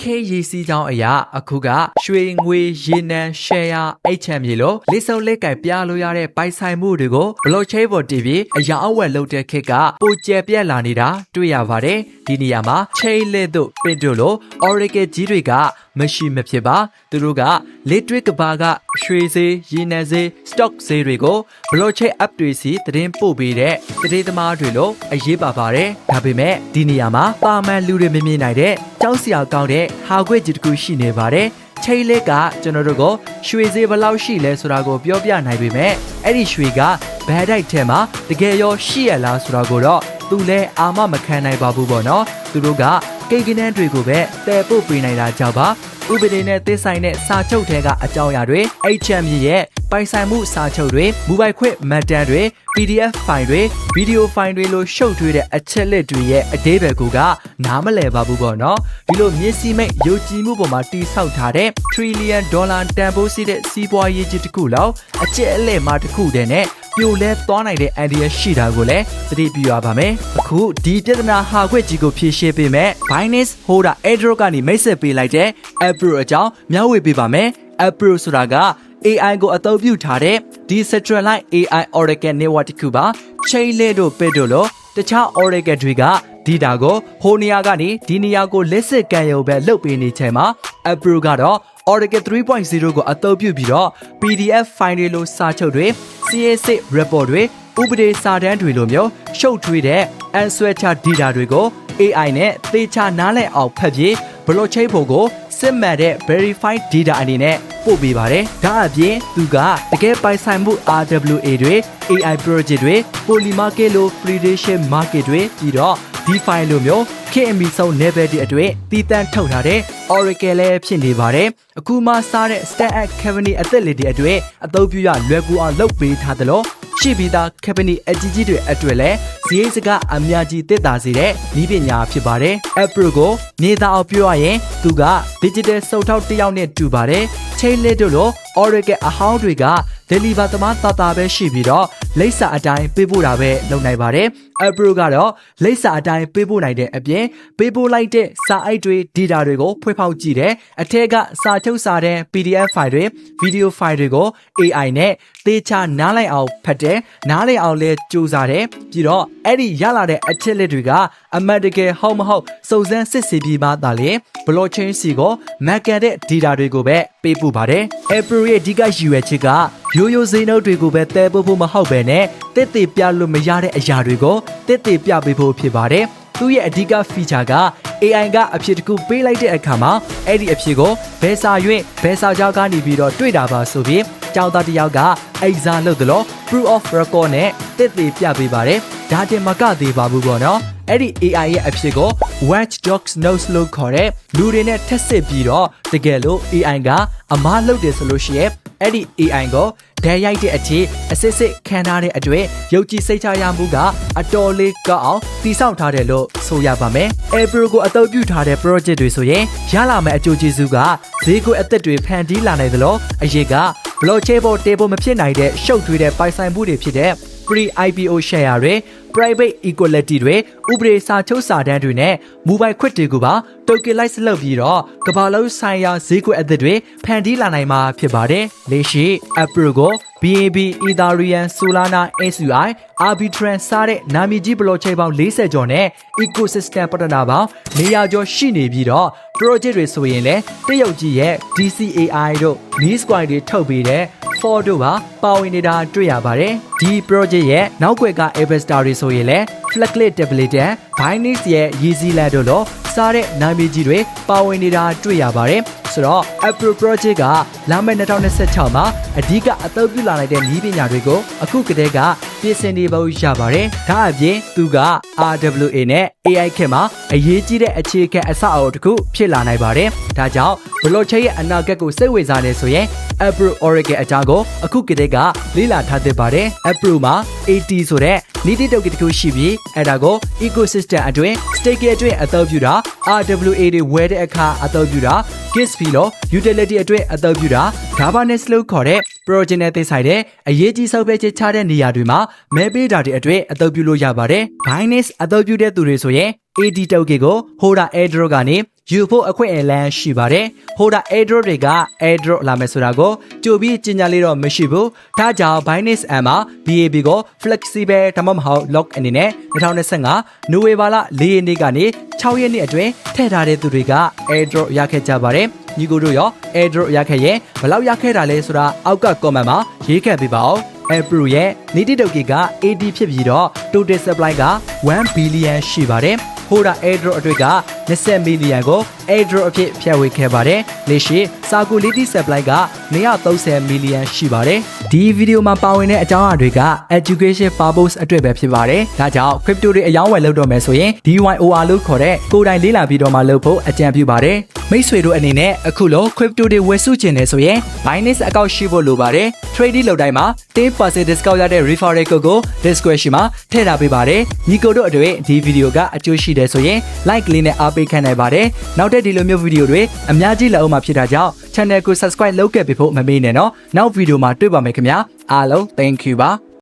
ခေတ်ရည်စည်းကြောင်းအရာအခုကရွှေငွေရေနံရှယ်ယာအိတ်ချမ်းမြေလို့လက်စုံလက်ကင်ပြလို့ရတဲ့ပိုင်ဆိုင်မှုတွေကို blockchain ပေါ်တည်ပြီးအရာအဝယ်လုပ်တဲ့ခေတ်ကပိုကျယ်ပြန့်လာနေတာတွေ့ရပါတယ်ဒီနေရာမှာ chain လက်တို့ပင်တို့လို့ oracle ကြီးတွေကမရှိမဖြစ်ပါသူတို့က liquid ကဘာကရွှေဈေးရေနံဈေး stock ဈေးတွေကို blockchain app တွေစီသတင်းပို့ပေးတဲ့သတင်းသမားတွေလို့အရေးပါပါတယ်ဒါပေမဲ့ဒီနေရာမှာပါမန်လူတွေမမြင်နိုင်တဲ့ကြောက်စရာကောင်းတဲ့ဟာခွေကြီးတစ်ခုရှိနေပါတယ်ချိတ်လက်ကကျွန်တော်တို့ကိုရွှေဈေးဘယ်လောက်ရှိလဲဆိုတာကိုပြောပြနိုင်ပေမဲ့အဲ့ဒီရွှေကဘယ်တိုက်ထဲမှာတကယ်ရောရှိရလားဆိုတာကိုတော့သူလည်းအာမမခံနိုင်ပါဘူးပေါ့နော်သူတို့က ကိတ်ကနန်းတွေကိုပဲတဲပို့ပေးနိုင်တာကြောင့်ပါဥပဒေနဲ့သစ္ဆိုင်တဲ့စာချုပ်ထဲကအကြောင်းအရာတွေ HM ရဲ့ပိုင်ဆိုင်မှုစာချုပ်တွေမူပိုင်ခွင့်မှတ်တမ်းတွေ PDF ဖိုင်တွေဗီဒီယိုဖိုင်တွေလိုရှုပ်ထွေးတဲ့အချက်လက်တွေရဲ့အသေးပဲကူကနားမလည်ပါဘူးပေါ့နော်ဒီလိုမျက်စိမိတ်ယုံကြည်မှုပေါ်မှာတိဆောက်ထားတဲ့ trillion dollar တန်ဖိုးရှိတဲ့စီးပွားရေးကြီးတစ်ခုလောက်အကျက်အလဲမှာတစ်ခုတည်းနဲ့ ပြိုလဲသွားနိုင်တဲ့အန်ဒီရရှိတာကိုလည်းသတိပြုရပါမယ်အခုဒီပြဿနာဟာခွက်ကြီးကိုဖြေရှင်းပေးမယ် Binance Holder Airdrop ကနေမိတ်ဆက်ပေးလိုက်တဲ့ April အကြောင်းမျှဝေပေးပါမယ် April ဆိုတာက AI ကိုအသုံးပြုထားတဲ့ Decentralized AI Oracle Network တစ်ခုပါ Chainlink တို့ Bit တို့လိုတခြား Oracle တွေက data ကိုဟိုနေရာကနေဒီနေရာကိုလက်စစ်ကန်ရုံပဲလုတ်ပေးနေချိန်မှာ April ကတော့ Oracle 3.0ကိုအသုံးပြုပြီးတော့ PDF file တွေလိုစာချုပ်တွေ CSS report တွေဥပဒေစာတမ်းတွေလိုမျိုးရှုပ်ထွေးတဲ့ answer data တွေကို AI နဲ့သေချာနားလည်အောင်ဖတ်ပြီး blockchain ပုံကိုစစ်မှန်တဲ့ verified data အနေနဲ့ပို့ပေးပါတယ်။ဒါအပြင်သူကတကယ်ပိုင်ဆိုင်မှု RWA တွေ AI project တွေ polymarket လို prediction market တွေပြီးတော့ DeFi လိုမျိုး KMB ဆုံး level တွေအတွက်တည်တံ့ထုတ်ထားတဲ့ Oracle လည်းဖြစ်နေပါတယ်။အခုမှစားတဲ့ Stack Company အသက်လေးတွေအတွက်အသုံးပြုရလွယ်ကူအောင်လုပ်ပေးထားသလို ရှိပြီးသား company အကြီးကြီးတွေအတွက်လည်းဈေးစကအများကြီးတက်တာစေတဲ့ဤပညာဖြစ်ပါတယ်။ April ကိုနေသားအောင်ပြောရရင်သူက digital စုံထောက်တစ်ယောက်နဲ့တူပါတယ်။ chain လေးတို့လို Oracle အဟောင်းတွေက deliver သမားတာတာပဲရှိပြီးတော့လိပ်စာအတိုင်းပေးပို့တာပဲလုပ်နိုင်ပါတယ်။ April ကတော့လိပ်စာအတိုင်းပေးပို့နိုင်တဲ့အပြင်ပေးပို့လိုက်တဲ့စာအိတ်တွေ data တွေကိုဖွင့်ဖောက်ကြည့်တယ်။အထက်ကစာချုပ်စာတမ်း PDF file တွေ video file တွေကို AI နဲ့သေချာနားလိုက်အောင်ဖတ်တယ်။နားလည်အောင်လဲစူးစမ်းတယ်။ပြီးတော့အဲ့ဒီရလာတဲ့အချက်လက်တွေကအမှန်တကယ်ဟုတ်မဟုတ်စုံစမ်းစစ်ဆေးပြီးမှသာလေ blockchain စီကိုမက်ကန်တဲ့ data တွေကိုပဲပေးပို့ပါတယ်။ April ရဲ့အဓိကရည်ရွယ်ချက်ကရိုးရိုးစိမ်းနှုတ်တွေကိုပဲတဲပို့ဖို့မဟုတ်ပဲနဲ့တစ်တည်ပြလို့မရတဲ့အရာတွေကိုတစ်တည်ပြပေးဖို့ဖြစ်ပါတယ်။သူ့ရဲ့အဓိက feature က AI ကအဖြစ်တစ်ခုပေးလိုက်တဲ့အခါမှာအဲ့ဒီအဖြစ်ကိုဘယ်စာရွင့်ဘယ်စာကြောက်ကနေပြီးတော့တွေ့တာပါဆိုပြီး ကျောင်းသားတစ်ယောက်က exam လုပ်တယ်လို့ proof of record နဲ့တစ်တည်ပြပေးပါတယ်။ဒါတင်မကသေးပါဘူးပေါ့နော်။အဲ့ဒီ AI ရဲ့အဖြစ်ကို watchdogs notes လို့ခေါ်တဲ့လူတွေနဲ့ထက်စစ်ပြီးတော့တကယ်လို့ AI ကအမားလုပ်တယ်ဆိုလို့ရှိရင်အဲ့ဒီ AI ကိုဒဲရိုက်တဲ့အထိအစစ်စစ်ခံထားတဲ့အတွက်ရုပ်ကြည်စိတ်ချရမှုကအတော်လေးကောက်အောင်တည်ဆောက်ထားတယ်လို့ဆိုရပါမယ်။ April ကိုအသုံးပြုထားတဲ့ project တွေဆိုရင်ရလာမယ့်အကျိုးကျေးဇူးကဈေးကွက်အသက်တွေဖန်တီးလာနိုင်သလိုအရေးက blockchain ပေါ်တေပေါ်မဖြစ်နိုင်တဲ့ရှုပ်ထွေးတဲ့ပိုင်ဆိုင်မှုတွေဖြစ်တဲ့ pre IPO share တွေ private equality တွေဥပဒေစာချုပ်စာတမ်းတွေနဲ့မူပိုင်ခွင့်တွေကိုပါ tokenize လုပ်ပြီးတော့ကမ္ဘာလုံးဆိုင်ရာဈေးကွက်အသစ်တွေဖန်တီးလာနိုင်မှာဖြစ်ပါတယ်။လက်ရှိ April ကို BAB Ethereum Solana SUI Arbitrum စတဲ့နာမည်ကြီး blockchain ပေါင်း40ကျော်နဲ့ ecosystem ပတနာပေါင်း400ကျော်ရှိနေပြီးတော့ project တွေဆိုရင်လည်းတရုတ်ကြီးရဲ့ DCAI တို့ Mistcoin တွေထုတ်ပေးတဲ့ for တို့ပါပါဝင်နေတာတွေ့ရပါတယ်ဒီ project ရဲ့နောက်ွယ်က investor တွေဆိုရင်လည်း Flaglet Tablet Binance ရဲ့ Yeezy Land တို့လိုစားတဲ့နာမည်ကြီးတွေပါဝင်နေတာတွေ့ရပါတယ် ဆိုတော့ April Project ကလာမယ့်2026မှာအဓိကအသုံးပြုလာနိုင်တဲ့နည်းပညာတွေကိုအခုကတည်းကပြင်ဆင်နေဖို့ရပါတယ်။ဒါအပြင်သူက RWA နဲ့ AI ခေတ်မှာအရေးကြီးတဲ့အခြေခံအဆောက်အအုံတစ်ခုဖြစ်လာနိုင်ပါတယ်။ဒါကြောင့် blockchain ရဲ့အနာဂတ်ကိုစိတ်ဝင်စားနေဆိုရင် April Oracle အကြောင်းကိုအခုကတည်းကလေ့လာထားသင့်ပါတယ်။ April မှာ AT ဆိုတဲ့နီတိတုတ်ကတစ်ခုရှိပြီးအဲ့ဒါကို ecosystem အတွင်း stake အတွင်းအသုံးပြုတာ RWA တွေဝယ်တဲ့အခါအသုံးပြုတာ gas fee လို့ utility အတွက်အသုံးပြုတာ governance လို့ခေါ်တဲ့ project နဲ့သိဆိုင်တဲ့အရေးကြီးဆုံးဖြတ်ချက်ချတဲ့နေရာတွေမှာမဲပေးတာတွေအတွေ့အသုံးပြုလို့ရပါတယ်။ Binance အသုံးပြုတဲ့သူတွေဆိုရင် AD token ကို Hoda airdrop ကနေယူဖို့အခွင့်အလမ်းရှိပါတယ်။ Hoda airdrop တွေက airdrop လာမယ်ဆိုတာကိုကြိုပြီးကြေညာလေးတော့မရှိဘူး။ဒါကြောင့် Binance M မှာ BAB ကို flexible ဒါမှမဟုတ် lock အနေနဲ့2025နိုဝင်ဘာလ4ရက်နေ့ကနေ6ရက်နေ့အတွင်းထည့်ထားတဲ့သူတွေက airdrop ရခဲ့ကြပါတယ်။ ညီကိုတို့ရော airdrop ရခဲ့ရင်ဘယ်လောက်ရခဲ့တာလဲဆိုတာအောက်က comment မှာရေးခဲ့ပေးပါဦး။ April ရဲ့နေတိတုတ်ကက AD ဖြစ်ပြီးတော့ total supply က1 billion ရှိပါတယ်။ Hoda airdrop အတွက်က20 million ကို airdrop အဖြစ်ဖြန့်ဝေခဲ့ပါတယ်။လက်ရှိ circulatory supply က130 million ရှိပါတယ်။ဒီဗီဒီယိုမှာပါဝင်တဲ့အကြောင်းအရာတွေက education purpose အတွက်ပဲဖြစ်ပါတယ်။ဒါကြောင့် crypto တွေအယောင်းဝယ်လုပ်တော့မယ်ဆိုရင် DYOR လို့ခေါ်တဲ့ကိုယ်တိုင်လေ့လာပြီးတော့မှလုပ်ဖို့အကြံပြုပါတယ်။ မိတ်ဆွေတို့အနေနဲ့အခုလို crypto တွေဝယ်စုချင်တယ်ဆိုရင် Binance account ရှိဖို့လိုပါတယ်။ trading လုပ်တိုင်းမှာ10% discount ရတဲ့ referral code ကို description မှာထည့်ထားပေးပါတယ်။ညီကိုတို့အတွက်ဒီဗီဒီယိုကအကျိုးရှိတယ်ဆိုရင် like လေးနဲ့အားပေးခံနိုင်ပါတယ်။နောက်ထပ်ဒီလိုမျိုးဗီဒီယိုတွေအများကြီးလာအောင်မှာဖြစ်တာကြောင့် channel ကို subscribe လုပ်ခဲ့ပေးဖို့မမေ့နဲ့နော်။နောက်ဗီဒီယိုမှာတွေ့ပါမယ်ခင်ဗျာ။အားလုံး thank you ပါ။